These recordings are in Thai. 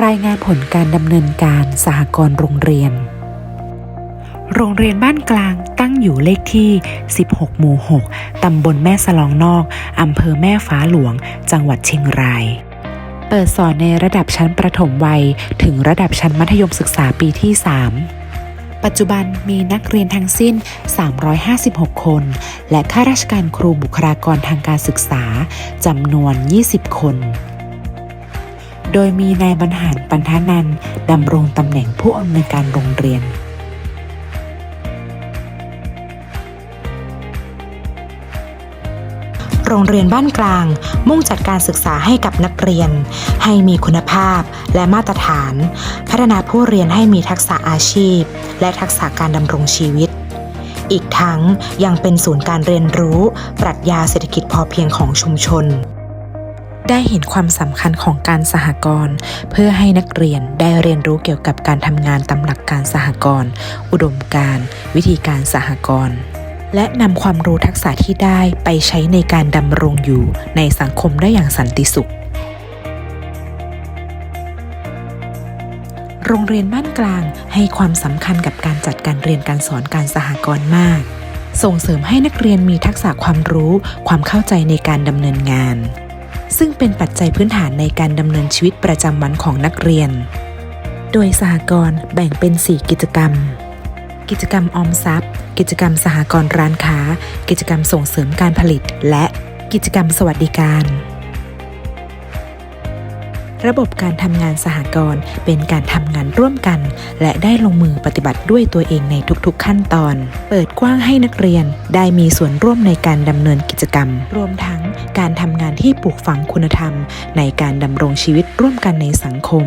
รายงานผลการดำเนินการสหกรณ์โรงเรียน โรงเรียนบ้านกลางตั้งอยู่เลขที่ 16 หมู่ 6 ตำบลแม่สลองนอก อำเภอแม่ฟ้าหลวง จังหวัดเชียงราย เปิดสอนในระดับชั้นประถมวัย ถึงระดับชั้นมัธยมศึกษาปีที่ 3ปัจจุบันมีนักเรียนทั้งสิ้น 356 คน และข้าราชการครูบุคลากรทางการศึกษาจำนวน 20 คน โดยมีนายบรรหารปันทานันดำรงตำแหน่งผู้อำนวยการโรงเรียน โรงเรียนบ้านกลาง มุ่งจัดการศึกษาให้กับนักเรียน ให้มีคุณภาพและมาตรฐาน พัฒนาผู้เรียนให้มีทักษะอาชีพ และทักษะการดำรงชีวิตอีกทั้งยังเป็นศูนย์การเรียนรู้ ปรัชญาเศรษฐกิจพอเพียงของชุมชน ได้เห็นความสำคัญของการสหกรณ์เพื่อให้นักเรียนได้เรียนรู้เกี่ยวกับการทำงานตามหลักการสหกรณ์อุดมการณ์วิธีการสหกรณ์และนำความรู้ทักษะที่ได้ไปใช้ในการดำรงอยู่ในสังคมได้อย่างสันติสุข โรงเรียนบ้านกลางให้ความสำคัญกับการจัดการเรียนการสอนการสหกรณ์มาก ส่งเสริมให้นักเรียนมีทักษะความรู้ ความเข้าใจในการดำเนินงาน ซึ่งเป็นปัจจัยพื้นฐานในการดำเนินชีวิตประจำวันของนักเรียน โดยสหกรณ์แบ่งเป็น 4 กิจกรรม กิจกรรมออมทรัพย์ กิจกรรมสหกรณ์ร้านค้า กิจกรรมส่งเสริมการผลิต และกิจกรรมสวัสดิการระบบการทำงานสหกรณ์เป็นการทำงานร่วมกัน และได้ลงมือปฏิบัติด้วยตัวเองในทุกๆขั้นตอน เปิดกว้างให้นักเรียนได้มีส่วนร่วมในการดำเนินกิจกรรม รวมทั้ง การทำงานที่ปลูกฝังคุณธรรม ในการดำรงชีวิตร่วมกันในสังคม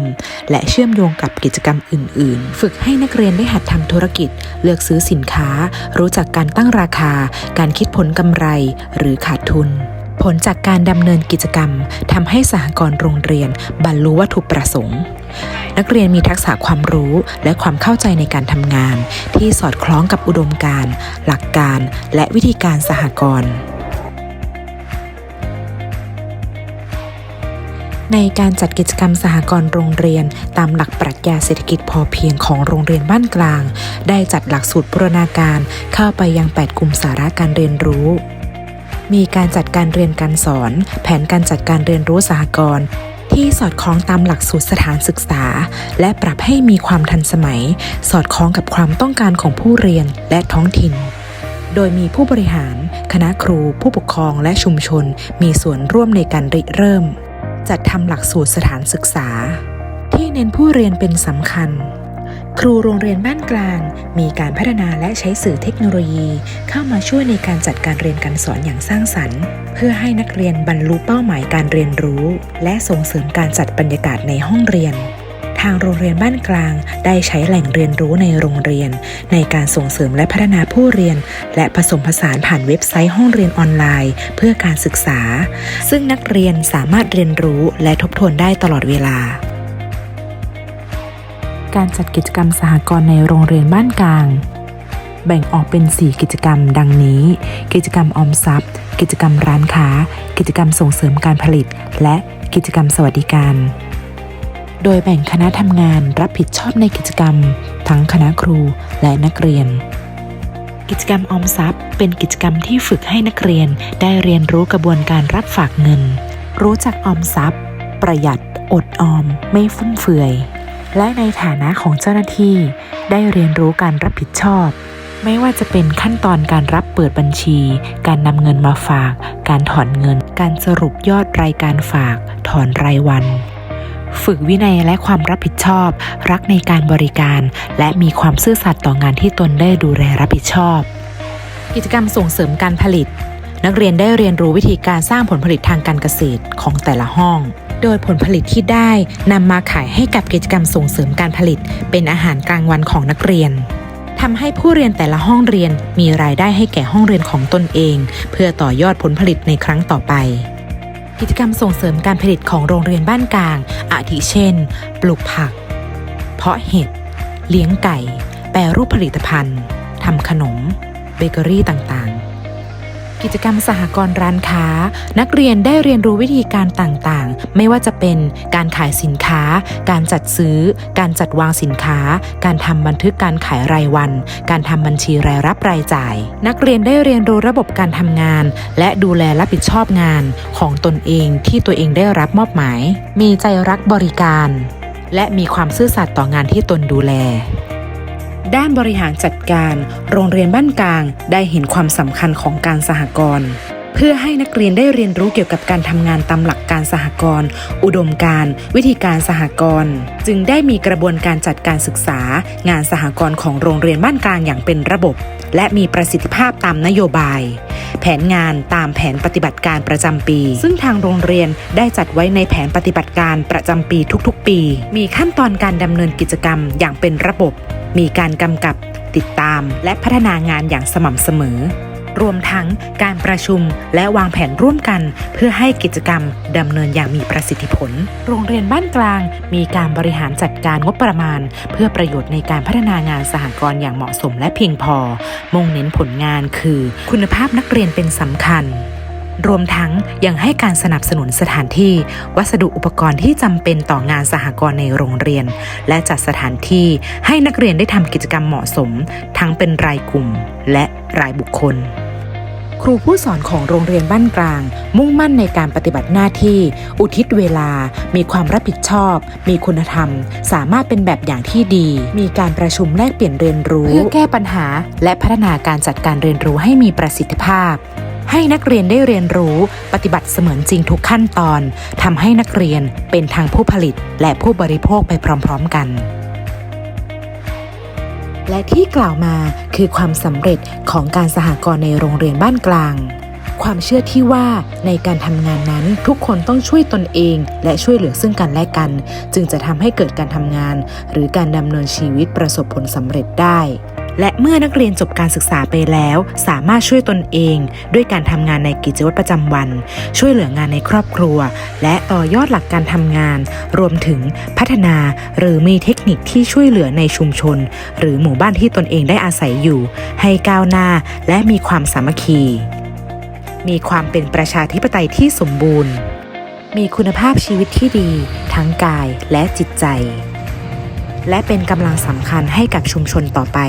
และเชื่อมโยงกับกิจกรรมอื่น ๆ ฝึกให้นักเรียนได้หัดทำธุรกิจ เลือกซื้อสินค้า รู้จักการตั้งราคา การคิดผลกำไร หรือขาดทุนผลจากการดำเนินกิจกรรมทำให้สหกรณ์โรงเรียน บรรลุวัตถุประสงค์ นักเรียนมีทักษะความรู้และความเข้าใจในการทำงาน ที่สอดคล้องกับอุดมการณ์ หลักการ และวิธีการสหกรณ์ ในการจัดกิจกรรมสหกรณ์โรงเรียน ตามหลักปรัชญาเศรษฐกิจพอเพียงของโรงเรียนบ้านกลาง ได้จัดหลักสูตรบูรณาการเข้าไปยัง8กลุ่มสาระการเรียนรู้มีการจัดการเรียนการสอน แผนการจัดการเรียนรู้สหกรณ์ที่สอดคล้องตามหลักสูตรสถานศึกษา และปรับให้มีความทันสมัย สอดคล้องกับความต้องการของผู้เรียนและท้องถิ่น โดยมีผู้บริหาร คณะครู ผู้ปกครองและชุมชน มีส่วนร่วมในการริเริ่ม จัดทำหลักสูตรสถานศึกษา ที่เน้นผู้เรียนเป็นสำคัญ ครูโรงเรียนบ้านกลาง มีการพัฒนาและใช้สื่อเทคโนโลยี เข้ามาช่วยในการจัดการเรียนการสอนอย่างสร้างสรรค์ เพื่อให้นักเรียนบรรลุเป้าหมายการเรียนรู้ และส่งเสริมการจัดบรรยากาศในห้องเรียน ทางโรงเรียนบ้านกลาง ได้ใช้แหล่งเรียนรู้ในโรงเรียน ในการส่งเสริมและพัฒนาผู้เรียน และผสมผสานผ่านเว็บไซต์ห้องเรียนออนไลน์ เพื่อการศึกษา ซึ่งนักเรียนสามารถเรียนรู้และทบทวนได้ตลอดเวลา การจัดกิจกรรมสหกรณ์ในโรงเรียนบ้านกลาง แบ่งออกเป็น 4 กิจกรรม ดังนี้ กิจกรรมออมทรัพย์ กิจกรรมร้านค้า กิจกรรมส่งเสริมการผลิต และกิจกรรมสวัสดิการ โดยแบ่งคณะทำงานรับผิดชอบในกิจกรรม ทั้งคณะครูและนักเรียน กิจกรรมออมทรัพย์ เป็นกิจกรรมที่ฝึกให้นักเรียนได้เรียนรู้กระบวนการรับฝากเงิน รู้จักออมทรัพย์ ประหยัด อดออม ไม่ฟุ่มเฟือย และในฐานะของเจ้าหน้าที่ ได้เรียนรู้การรับผิดชอบ ไม่ว่าจะเป็นขั้นตอนการรับเปิดบัญชี การนำเงินมาฝาก การถอนเงิน การสรุปยอดรายการฝาก ถอนรายวัน ฝึกวินัยและความรับผิดชอบ รักในการบริการ และมีความซื่อสัตย์ต่องานที่ตนได้ดูแลรับผิดชอบ กิจกรรมส่งเสริมการผลิต นักเรียนได้เรียนรู้วิธีการสร้างผลผลิตทางการเกษตรของแต่ละห้อง โดยผลผลิตที่ได้นำมาขายให้กับกิจกรรมส่งเสริมการผลิต เป็นอาหารกลางวันของนักเรียนทำให้ผู้เรียนแต่ละห้องเรียนมีรายได้ให้แก่ห้องเรียนของตนเอง เพื่อต่อยอดผลผลิตในครั้งต่อไป กิจกรรมส่งเสริมการผลิตของโรงเรียนบ้านกลาง อาทิเช่น ปลูกผัก เพาะเห็ด เลี้ยงไก่ แปรรูปผลิตภัณฑ์ทำขนม เบเกอรี่ต่างๆ กิจกรรมสหกรณ์ร้านค้า นักเรียนได้เรียนรู้วิธีการต่างๆ ไม่ว่าจะเป็นการขายสินค้า การจัดซื้อ การจัดวางสินค้า การทำบันทึกการขายรายวัน การทำบัญชีรายรับรายจ่าย นักเรียนได้เรียนรู้ระบบการทำงาน และดูแลรับผิดชอบงานของตนเองที่ตัวเองได้รับมอบหมาย มีใจรักบริการ และมีความซื่อสัตย์ต่องานที่ตนดูแล ด้านบริหารจัดการ โรงเรียนบ้านกลางได้เห็นความสำคัญของการสหกรณ์เพื่อให้นักเรียนได้เรียนรู้เกี่ยวกับการทำงานตามหลักการสหกรณ์อุดมการวิธีการสหกรณ์จึงได้มีกระบวนการจัดการศึกษา งานสหกรณ์ของโรงเรียนบ้านกลางอย่างเป็นระบบ และมีประสิทธิภาพตามนโยบาย แผนงานตามแผนปฏิบัติการประจำปี ซึ่งทางโรงเรียนได้จัดไว้ในแผนปฏิบัติการประจำปีทุกๆ ปี มีขั้นตอนการดำเนินกิจกรรมอย่างเป็นระบบ มีการกำกับติดตามและพัฒนางานอย่างสม่ำเสมอ รวมทั้งการประชุมและวางแผนร่วมกัน เพื่อให้กิจกรรมดำเนินอย่างมีประสิทธิผล โรงเรียนบ้านกลาง มีการบริหารจัดการงบประมาณ เพื่อประโยชน์ในการพัฒนางานสหกรณ์อย่างเหมาะสมและเพียงพอ มุ่งเน้นผลงานคือ คุณภาพนักเรียนเป็นสำคัญ รวมทั้งยังให้การสนับสนุนสถานที่ วัสดุอุปกรณ์ที่จำเป็นต่องานสหกรณ์ในโรงเรียน และจัดสถานที่ให้นักเรียนได้ทำกิจกรรมเหมาะสม ทั้งเป็นรายกลุ่มและรายบุคคลครูผู้สอนของโรงเรียนบ้านกลาง มุ่งมั่นในการปฏิบัติหน้าที่ อุทิศเวลา มีความรับผิดชอบ มีคุณธรรม สามารถเป็นแบบอย่างที่ดี มีการประชุมแลกเปลี่ยนเรียนรู้ เพื่อแก้ปัญหา และพัฒนาการจัดการเรียนรู้ให้มีประสิทธิภาพ ให้นักเรียนได้เรียนรู้ปฏิบัติเสมือนจริงทุกขั้นตอนทำให้นักเรียนเป็นทางผู้ผลิตและผู้บริโภคไปพร้อม ๆ กัน และที่กล่าวมาคือความสำเร็จของการสหกรณ์ในโรงเรียนบ้านกลางความเชื่อที่ว่าในการทำงานนั้นทุกคนต้องช่วยตนเองและช่วยเหลือซึ่งกันและกัน จึงจะทำให้เกิดการทำงาน หรือการดำเนินชีวิตประสบผลสำเร็จได้ และเมื่อนักเรียนจบการศึกษาไปแล้ว สามารถช่วยตนเอง ด้วยการทำงานในกิจวัตรประจำวัน ช่วยเหลืองานในครอบครัว และต่อยอดหลักการทำงาน รวมถึงพัฒนาหรือมีเทคนิคที่ช่วยเหลือในชุมชน หรือหมู่บ้านที่ตนเองได้อาศัยอยู่ ให้ก้าวหน้าและมีความสามัคคี มีความเป็นประชาธิปไตยที่สมบูรณ์ มีคุณภาพชีวิตที่ดี ทั้งกายและจิตใจและเป็นกำลังสำคัญให้กับชุมชนต่อไป